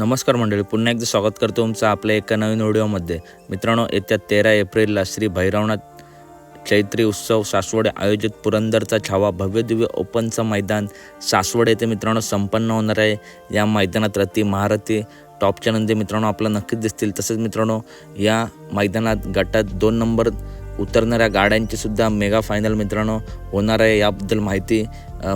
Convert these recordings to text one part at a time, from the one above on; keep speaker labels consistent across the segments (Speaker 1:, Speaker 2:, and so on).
Speaker 1: नमस्कार मंडळी पुन्हा एकदा स्वागत करतो तुमचं आपल्या एका नवीन व्हिडिओमध्ये. मित्रांनो येत्या तेरा एप्रिलला श्री भैरवनाथ चैत्री उत्सव सासवडे आयोजित पुरंदरचा छावा भव्यदिव्य ओपनचं मैदान सासवड येथे मित्रांनो संपन्न होणार आहे. या मैदानात रती महारथी टॉपच्या नंदी मित्रांनो आपल्याला नक्कीच दिसतील. तसेच मित्रांनो या मैदानात गटात दोन नंबर उतरणाऱ्या गाड्यांची सुद्धा मेगा फायनल मित्रांनो होणार आहे. याबद्दल माहिती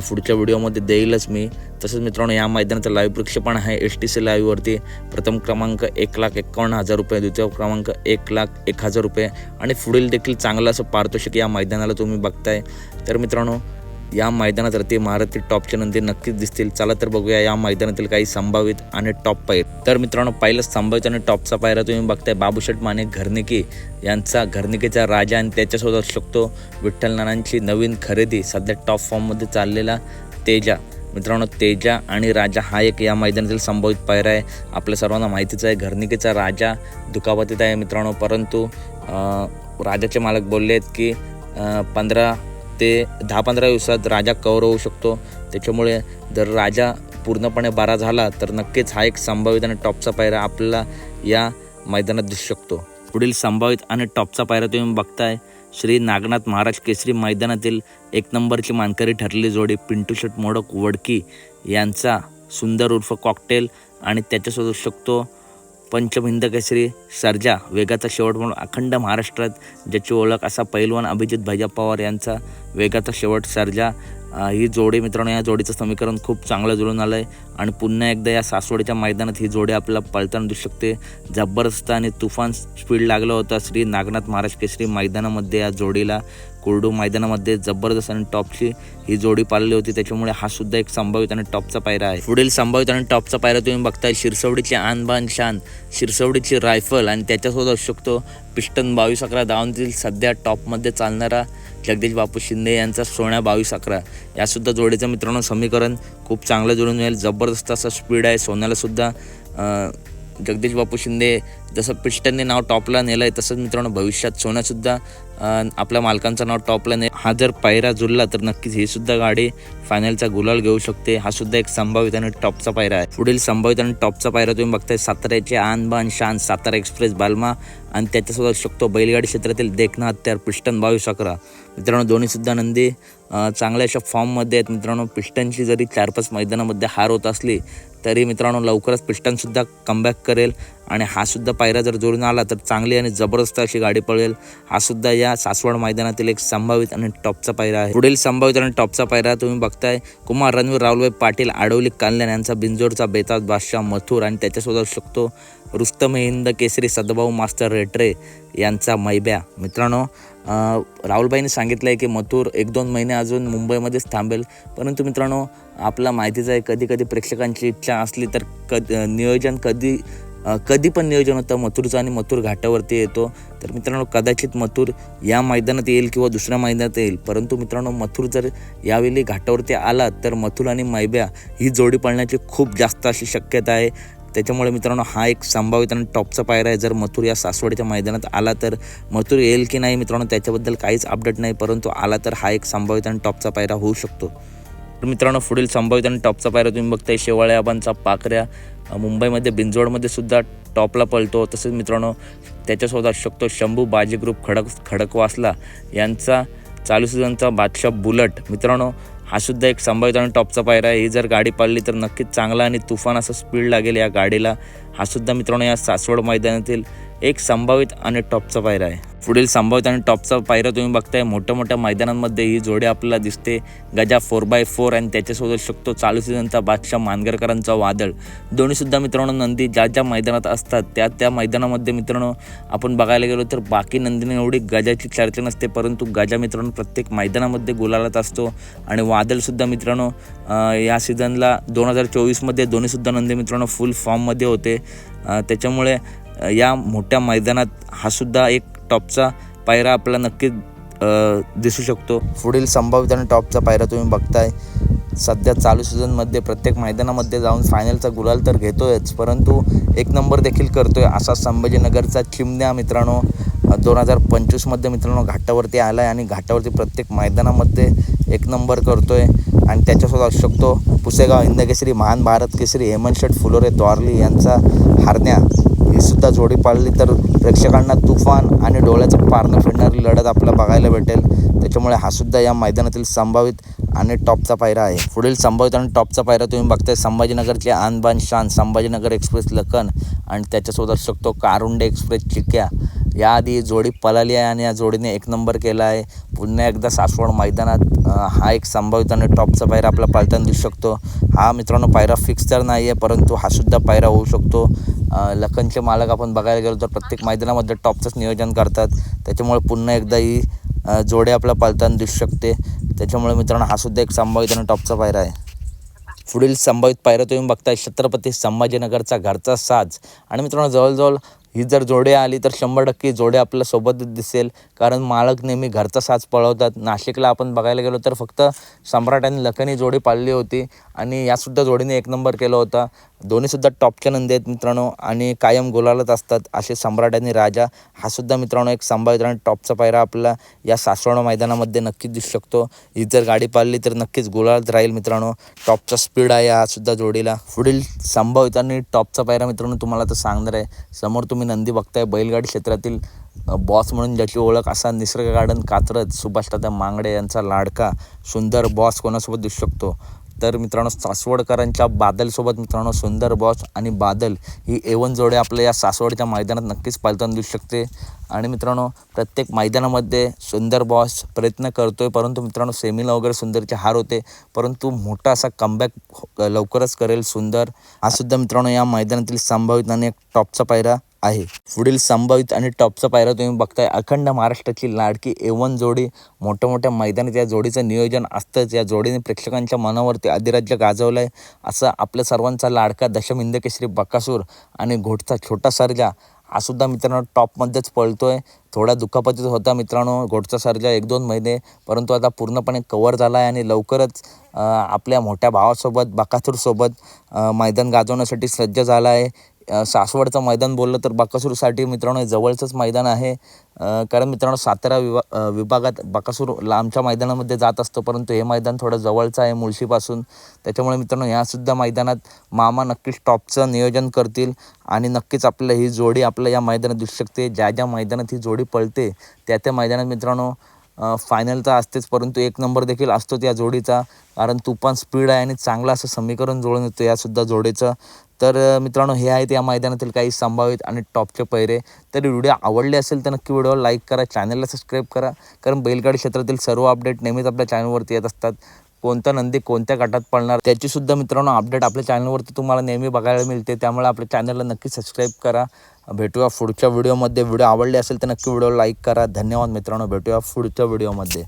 Speaker 1: पुढच्या व्हिडिओमध्ये देईलच मी. तसंच मित्रांनो या मैदानाचं लाईव्ह प्रक्षेपण आहे एस टी सी लाईव्हवरती प्रथम क्रमांक एक लाख एकावन्न हजार रुपये द्वितीय क्रमांक एक लाख एक हजार रुपये. आणि पुढील देखील चांगलं असं पारितोषिक या मैदानाला तुम्ही बघताय. तर मित्रांनो या मैदानात रती महारथी टॉपच्या नंतर नक्कीच दिसतील. चला तर बघूया या मैदानातील काही संभावित आणि टॉप पायर तर मित्रांनो पहिलंच संभावित आणि टॉपचा पायरा तुम्ही बघताय. बाबूशेठ माने घरनिके यांचा घरनिकेचा राजा आणि त्याच्यासोबत असू शकतो विठ्ठल नानांची नवीन खरेदी. सध्या टॉप फॉर्ममध्ये चाललेला तेजा. मित्रांनो तेजा आणि राजा हा एक या मैदानातील संभावित पायरा आहे. आपल्या सर्वांना माहितीच आहे घरनिकेचा राजा दुखापतीत आहे मित्रांनो. परंतु राजाचे मालक बोलले आहेत की पंधरा ते दहा पंधरा दिवसात राजा कवर होऊ शकतो. त्याच्यामुळे जर राजा पूर्णपणे बारा झाला तर नक्कीच हा एक संभावित आणि टॉपचा पायरा आपल्याला या मैदानात दिसू शकतो. पुढील संभावित आणि टॉपचा पायरा तुम्ही बघताय. श्री नागनाथ महाराज केसरी मैदानातील एक नंबरची मानकरी ठरलेली जोडी पिंटू शेट मोडक वडकी यांचा सुंदर उर्फ कॉकटेल आणि त्याच्यासोबत शकतो पंचभिंद केसरी सर्जा वेगाचा शेवट म्हणून अखंड महाराष्ट्रात ज्याची ओळख असा पैलवान अभिजित भैया पवार यांचा वेगाचा शेवट सर्जा ही जोडी मित्रांनो या जोडीचं समीकरण खूप चांगलं जुळून आलं आहे आणि पुन्हा एकदा या सासवडीच्या मैदानात ही जोडी आपल्याला पळताना दिसू शकते. जबरदस्त आणि तुफान स्पीड लागलं होतं श्री नागनाथ महाराज केसरी मैदानामध्ये या जोडीला. कोरडू मैदानामध्ये जबरदस्त आणि टॉपची ही जोडी पाळली होती. त्याच्यामुळे हा सुद्धा एक संभावित आणि टॉपचा पायरा आहे. पुढील संभावित आणि टॉपचा पायरा तुम्ही बघताय. शिरसवडीची आणबान शान शिरसवडीची रायफल आणि त्याच्यासोबत असू शकतो पिस्टन बावीस अकरा. धावांतील सध्या टॉपमध्ये चालणारा जगदीश बापू शिंदे यांचा सोन्या बावीस अकरा. यासुद्धा जोडीचं मित्रांनो समीकरण खूप चांगलं जोडून मिळेल. जबरदस्त असा स्पीड आहे. सोन्याला सुद्धा जगदीश बापू शिंदे जसं पिस्टनने नाव टॉपला नेलं आहे तसंच मित्रांनो भविष्यात सोन्यासुद्धा आपल्या मालकांचं नाव टॉपला ने हा जर पायरा जुळला तर नक्कीच ही सुद्धा गाडी फायनलचा गुलाल घेऊ शकते. हा सुद्धा एक संभावित आणि टॉपचा पायरा आहे. पुढील संभावित आणि टॉपचा पायरा तुम्ही बघताय साताऱ्याचे आणबान शान सातारा एक्सप्रेस बालमा आणि त्याच्यासोबत शकतो बैलगाडी क्षेत्रातील देखना हत्यार पिस्टन बावीस अकरा. मित्रांनो दोन्ही सुद्धा नंदी चांगल्या अशा फॉर्ममध्ये आहेत. मित्रांनो पिस्टनची जरी चार पाच मैदानामध्ये हार होत असली तरी मित्रांनो लवकरच पिस्टनसुद्धा कमबॅक करेल. आणि हा सुद्धा पायरा जर जोडून आला तर चांगली आणि जबरदस्त अशी गाडी पळेल. हा सुद्धा या सासवड मैदानातील एक संभावित आणि टॉपचा पायरा आहे. पुढील संभावित आणि टॉपचा पायरा तुम्ही बघताय. कुमार रणवीर राहुलभाई पाटील आडवली कल्याण यांचा बिंजोडचा बेताज बादशाह मथुर आणि त्याच्यासोबत असू शकतो. रुस्तम हिंद केसरी सदभाऊ मास्टर रेटरे यांचा मैब्या. मित्रांनो राहुलबाईंनी सांगितलं आहे की मथुर एक दोन महिने अजून मुंबईमध्येच थांबेल. परंतु मित्रांनो आपला माहितीच आहे कधी कधी प्रेक्षकांची इच्छा असली तर कद नियोजन कधी कधी पण नियोजन होतं. मथुरचं आणि मथुर घाटावरती येतो. तर मित्रांनो कदाचित मथुर या मैदानात येईल किंवा दुसऱ्या मैदानात येईल. परंतु मित्रांनो मथुर जर यावेळी घाटावरती आला तर मथुर आणि मैब्या ही जोडी पळण्याची खूप जास्त अशी शक्यता आहे. त्याच्यामुळे मित्रांनो हा एक संभावित आणि टॉपचा पायरा आहे. जर मथुर या सासवडच्या मैदानात आला तर मथुर येईल की नाही मित्रांनो त्याच्याबद्दल काहीच अपडेट नाही. परंतु आला तर हा एक संभावित आणि टॉपचा पायरा होऊ शकतो. तर मित्रांनो पुढील संभावित आणि टॉपचा पायरा तुम्ही बघताय शेवाळे आबांचा पाकऱ्या मुंबईमध्ये बिंजोडमध्ये सुद्धा टॉपला पळतो तसेच मित्रांनो त्याच्यासोबत असू शकतो शंभू बाजी ग्रुप खडक खडकवासला यांचा चालू सीझनचा बादशाह बुलट. मित्रांनो हा सुद्धा एक संभावित आणि टॉपचा पायरा आहे. ही जर गाडी पाळली तर नक्कीच चांगला आणि तुफान असं स्पीड लागेल या गाडीला. हा सुद्धा मित्रांनो या सासवड मैदानातील एक संभावित आणि टॉपचा पायरा आहे. पुढील संभावित आणि टॉपचा पायरा तुम्ही बघताय. मोठ्या मोठ्या मैदानांमध्ये ही जोडी आपल्याला दिसते. गजा फोर बाय फोर आणि त्याच्यासोबत शकतो चालू सीझनचा बादशाह मानगरकरांचा वादळ. दोन्हीसुद्धा मित्रांनो नंदी ज्या ज्या मैदानात असतात त्या त्या मैदानामध्ये मित्रांनो आपण बघायला गेलो तर बाकी नंदीने एवढी गजाची चर्चा नसते परंतु गजा मित्रांनो प्रत्येक मैदानामध्ये गुलालात असतो. आणि वादळसुद्धा मित्रांनो या सीझनला दोन हजार चोवीसमध्ये दोन्हीसुद्धा नंदी मित्रांनो फुल फॉर्ममध्ये होते. त्याच्यामुळे या मोठ्या मैदानात हा सुद्धा एक टॉपचा पायरा आपला नक्कीच दिसू शकतो. पुढील संभावित आणि टॉपचा पायरा तुम्ही बघताय. सध्या चालू सीझनमध्ये प्रत्येक मैदानामध्ये जाऊन फायनलचा गुलाल तर घेतोयच परंतु एक नंबर देखील करतोय असा संभाजीनगरचा चिमण्या मित्रांनो. दोन हजार पंचवीसमध्ये मित्रांनो घाटावरती आला आहे आणि घाटावरती प्रत्येक मैदानामध्ये एक नंबर करतोय. आणि त्याच्यासोबत असू शकतो पुसेगाव हिंदकेसरी महान भारत केसरी हेमंत शेठ फुलोरे द्वारली यांचा हारण्या. ही सुद्धा जोडी पाळली तर प्रेक्षकांना तुफान आणि डोळ्याचं पारणं फिरणारी लढत आपल्याला बघायला भेटेल. त्याच्यामुळे हा सुद्धा या मैदानातील संभावित आणि टॉपचा पायरा आहे. पुढील संभावित आणि टॉपचा पायरा तुम्ही बघताय संभाजीनगरचे आनबान शान संभाजीनगर एक्सप्रेस लखन आणि त्याच्यासोबत असू शकतो कारुंडे एक्सप्रेस चिक्या. याआधी जोडी पळाली आहे आणि या जोडीने एक नंबर केला आहे. पुन्हा एकदा सासवड मैदानात हा एक संभावित आणि टॉपचा पायरा आपला पाळताना दिसू शकतो. हा मित्रांनो पायरा फिक्स तर नाही आहे परंतु हा सुद्धा पायरा होऊ शकतो. लखनचे मालक आपण बघायला गेलो तर प्रत्येक मैदानामध्ये टॉपचंच नियोजन करतात. त्याच्यामुळे पुन्हा एकदा ही जोडे जोडी आपला पाळताना दिसू शकते. त्याच्यामुळे मित्रांनो हा सुद्धा एक संभावित आणि टॉपचा पायरा आहे. पुढील संभावित पायऱ्या तुम्ही बघताय छत्रपती संभाजीनगरचा घरचा साज. आणि मित्रांनो जवळजवळ ही जर जोड्या आली तर शंभर टक्के जोड्या आपल्या सोबतच दिसेल. कारण मालक नेहमी घरचा साज पळवतात. नाशिकला आपण बघायला गेलो तर फक्त सम्राट आणि लखनी जोडी पाळली होती. आणि यासुद्धा जोडीने एक नंबर केला होता. दोन्हीसुद्धा टॉपच्या नंदी आहेत मित्रांनो आणि कायम गोलालच असतात असे सम्राट आणि राजा. हा सुद्धा मित्रांनो एक संभावित आणि टॉपचा पायरा आपला या सासवड मैदानामध्ये नक्कीच दिसू शकतो. ही जर गाडी पाळली तर नक्कीच गुलाळत राहील मित्रांनो. टॉपचा स्पीड आहे हा सुद्धा जोडीला. पुढील संभावित आणि टॉपचा पायरा मित्रांनो तुम्हाला तर सांगणार आहे. समोर तुम्ही नंदी बघताय बैलगाडी क्षेत्रातील बॉस म्हणून ज्याची ओळख असा निसर्ग गार्डन कात्रज सुभाष दादा मांगडे यांचा लाडका सुंदर बॉस कोणासोबत दिसू शकतो? तर मित्रांनो सासवडकरांच्या बादलसोबत मित्रांनो सुंदर बॉस आणि बादल ही एवन जोडे आपल्या या सासवडच्या मैदानात नक्कीच पालताना देऊ शकते. आणि मित्रांनो प्रत्येक मैदानामध्ये सुंदर बॉस प्रयत्न करतो आहे परंतु मित्रांनो सेमीला वगैरे सुंदरचे हार होते. परंतु मोठा असा कमबॅक लवकरच करेल सुंदर. हा सुद्धा मित्रांनो या मैदानातील संभावित आणि एक टॉपचा पायरा आहे. पुढील संभावित आणि टॉपचा पायरा तुम्ही बघताय. अखंड महाराष्ट्राची लाडकी एवन जोडी मोठ्या मोठ्या मैदानात या जोडीचं नियोजन असतंच. या जोडीने प्रेक्षकांच्या मनावरती अधिराज्य गाजवलं आहे असं आपल्या सर्वांचा लाडका दशमिंद केसरी बकासूर आणि घोटचा छोटा सर्जा. हा सुद्धा मित्रांनो टॉपमध्येच पळतोय. थोडा दुखापतीत होता मित्रांनो घोटचा सर्जा एक दोन महिने परंतु आता पूर्णपणे कवर झाला आहे आणि लवकरच आपल्या मोठ्या भावासोबत बकासूरसोबत मैदान गाजवण्यासाठी सज्ज झाला आहे सासवडचं मैदान बोललं तर बकासूरसाठी मित्रांनो हे जवळचंच मैदान आहे. कारण मित्रांनो सातारा विभा विभागात बकासूर लांबच्या मैदानामध्ये जात असतो परंतु हे मैदान थोडं जवळचं आहे मुळशीपासून. त्याच्यामुळे मित्रांनो ह्यासुद्धा मैदानात मामा नक्कीच टॉपचं नियोजन करतील आणि नक्कीच आपल्याला ही जोडी आपल्या या मैदानात दिसू शकते. ज्या ज्या मैदानात ही जोडी पळते त्या त्या मैदानात मित्रांनो फायनल तर असतेच परंतु एक नंबर देखील असतो त्या जोडीचा. कारण तुफान स्पीड आहे आणि चांगलं असं समीकरण जुळून येतं यासुद्धा जोडीचं. तर मित्रांनो हे आहेत या मैदानातील काही संभावित आणि टॉपचे पैरे. तर व्हिडिओ आवडले असेल तर नक्की व्हिडिओ लाईक करा चॅनलला सबस्क्राईब करा. कारण बैलगाडी क्षेत्रातील सर्व अपडेट नेहमीच आपल्या चॅनलवरती येत असतात. कोणता नंदी कोणत्या गटात पडणार त्याचीसुद्धा मित्रांनो अपडेट आपल्या चॅनलवरती तुम्हाला नेहमी बघायला मिळते. त्यामुळे आपल्या चॅनलला नक्की सबस्क्राईब करा. भेटूया पुढच्या व्हिडिओमध्ये. व्हिडिओ आवडले असेल तर नक्की व्हिडिओ लाईक करा. धन्यवाद मित्रांनो. भेटूया पुढच्या व्हिडिओमध्ये.